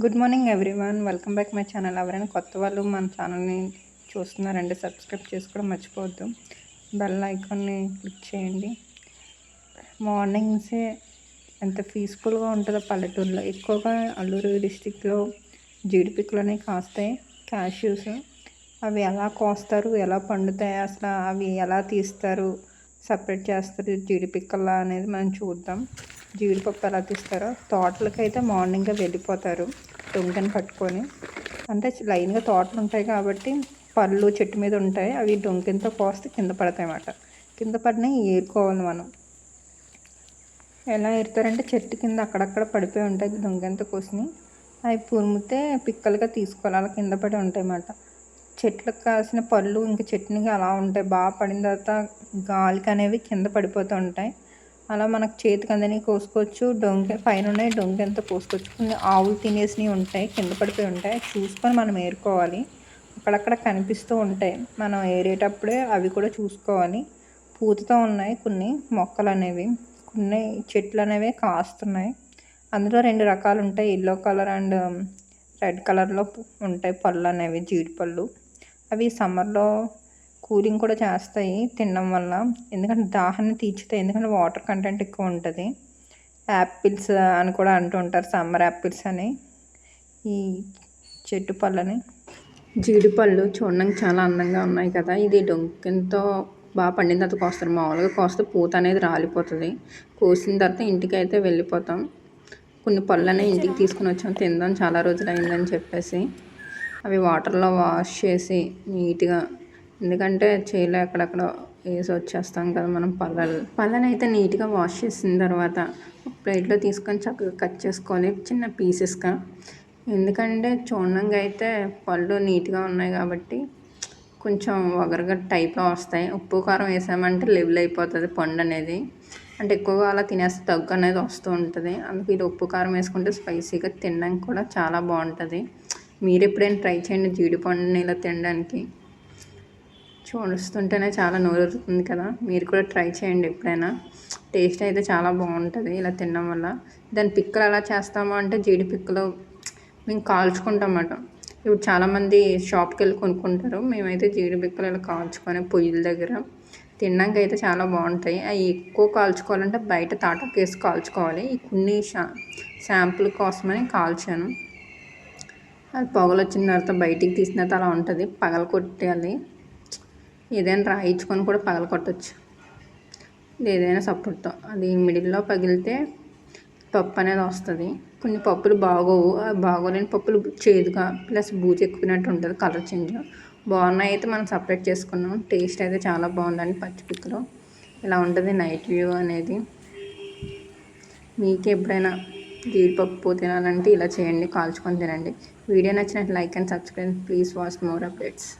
Good morning everyone welcome back my channel ఎవరైనా కొత్త వాళ్ళు మన ఛానల్ని చూస్తున్నారంటే సబ్స్క్రైబ్ చేసుకోవడం మర్చిపోవద్దు. బెల్ ఐకాన్ని క్లిక్ చేయండి. మార్నింగ్సే ఎంత పీస్ఫుల్గా ఉంటుందో పల్లెటూరులో. ఎక్కువగా అల్లూరు డిస్టిక్లో జీడిపిక్కలు అనేవి కాస్తాయి. క్యాష్యూస్ అవి ఎలా కోస్తారు? ఎలా పండుతాయి? అసలు అవి ఎలా తీస్తారు? సపరేట్ చేస్తారు? జీడిపిక్కల అనేది మనం చూద్దాం. జీడిపప్పు ఎలా తీస్తారో. తోటలకి అయితే మార్నింగ్గా వెళ్ళిపోతారు డొంకని పట్టుకొని. అంటే లైన్గా తోటలు ఉంటాయి కాబట్టి పళ్ళు చెట్టు మీద ఉంటాయి. అవి డొంకెంతో కోస్తే కింద పడతాయి అన్నమాట. కింద పడినవి ఏరుకోవాలి మనం. ఎలా ఏరుతారంటే చెట్టు కింద అక్కడక్కడ పడిపోయి ఉంటాయి దొంగెంత కోసిని అవి పురిమితే పిక్కలుగా తీసుకోవాలి. అలా కింద పడి ఉంటాయి అన్నమాట. చెట్లకు కాసిన పళ్ళు ఇంకా చట్నీగా అలా ఉంటాయి. బాగా పడిన తర్వాత గాలికి అనేవి కింద పడిపోతూ ఉంటాయి. అలా మనకు చేతికి అందని కోసుకోవచ్చు. డొంక పైన ఉన్నాయి. డొంక ఎంత కోసుకోవచ్చు. కొన్ని ఆవులు తినేసినవి ఉంటాయి. కింద పడిపోయి ఉంటాయి. చూసుకొని మనం ఏరుకోవాలి. అక్కడక్కడ కనిపిస్తూ ఉంటాయి. మనం ఏరేటప్పుడే అవి కూడా చూసుకోవాలి. పూతతో ఉన్నాయి కొన్ని మొక్కలు అనేవి కొన్ని చెట్లు అనేవి కాస్తున్నాయి. అందులో రెండు రకాలు ఉంటాయి. ఎల్లో కలర్ అండ్ రెడ్ కలర్లో ఉంటాయి పళ్ళు అనేవి జీడిపళ్ళు. అవి సమ్మర్లో కూలింగ్ కూడా చేస్తాయి తినడం వల్ల. ఎందుకంటే దాహాన్ని తీర్చుతాయి. ఎందుకంటే వాటర్ కంటెంట్ ఎక్కువ ఉంటుంది. యాపిల్స్ అని కూడా అంటూ ఉంటారు. సమ్మర్ యాపిల్స్ అని. ఈ చెట్టు పళ్ళని. జీడిపళ్ళు చూడడానికి చాలా అందంగా ఉన్నాయి కదా. ఇది డొంకెంతో బాగా పండిన తర్వాత కోస్తారు. మామూలుగా కోస్తే పూత అనేది రాలిపోతుంది. కోసిన తర్వాత ఇంటికి అయితే వెళ్ళిపోతాం. కొన్ని పళ్ళనే ఇంటికి తీసుకుని వచ్చాం. తిందాం. చాలా రోజులు అయిందని చెప్పేసి. అవి వాటర్లో వాష్ చేసి నీట్గా ఎందుకంటే చేలో ఎక్కడెక్కడ వేసి వచ్చేస్తాం కదా మనం పళ్ళలు. పళ్ళని అయితే నీట్గా వాష్ చేసిన తర్వాత ప్లేట్లో తీసుకొని చక్కగా కట్ చేసుకోవాలి చిన్న పీసెస్గా. ఎందుకంటే చూడంగా అయితే పళ్ళు నీట్గా ఉన్నాయి కాబట్టి కొంచెం వగరగా టైప్లో వస్తాయి. ఉప్పు కారం వేసామంటే లెవెల్ అయిపోతుంది పండు అనేది. అంటే ఎక్కువగా అలా తినేస్తే దగ్గు అనేది వస్తూ ఉంటుంది. అందుకు ఇది ఉప్పు కారం వేసుకుంటే స్పైసీగా తినడానికి కూడా చాలా బాగుంటుంది. మీరు ఎప్పుడైనా ట్రై చేయండి జీడిపండుని ఇలా తినడానికి. చూస్తుంటేనే చాలా నోరుతుంది కదా. మీరు కూడా ట్రై చేయండి ఎప్పుడైనా. టేస్ట్ అయితే చాలా బాగుంటుంది ఇలా తినడం వల్ల. దాని పిక్కలు ఎలా చేస్తాము అంటే జీడి పిక్కలు మేము కాల్చుకుంటామన్నమాట ఇప్పుడు చాలామంది షాప్కి వెళ్ళి కొనుక్కుంటారు. మేమైతే జీడి పిక్కలు ఇలా కాల్చుకొని పొయ్యిల దగ్గర తినడానికి అయితే చాలా బాగుంటాయి. అవి ఎక్కువ కాల్చుకోవాలంటే బయట తాటాకు వేసి కాల్చుకోవాలి. కొన్ని షా శాంపుల్ కోసమని కాల్చాను. అది పొగలు వచ్చిన తర్వాత బయటికి తీసిన తర్వాత అలా ఉంటుంది. పగలు కొట్టేయాలి ఏదైనా రాయించుకొని కూడా పగల కొట్టచ్చు ఏదైనా సపోర్ట్తో. అది మిడిల్లో పగిలితే పప్పు అనేది వస్తుంది. కొన్ని పప్పులు బాగోవు. బాగోలేని పప్పులు చేదుగా ప్లస్ బూజు ఎక్కువినట్టు ఉంటుంది కలర్ చేంజ్. బాగున్నాయి అయితే మనం సపరేట్ చేసుకున్నాం. టేస్ట్ అయితే చాలా బాగుందండి పచ్చిపిక్కలు ఇలా ఉంటుంది నైట్ వ్యూ అనేది. మీకు ఎప్పుడైనా జీడిపప్పు తినాలంటే ఇలా చేయండి. కాల్చుకొని తినండి. వీడియో నచ్చినట్టు like and subscribe. Please watch more updates.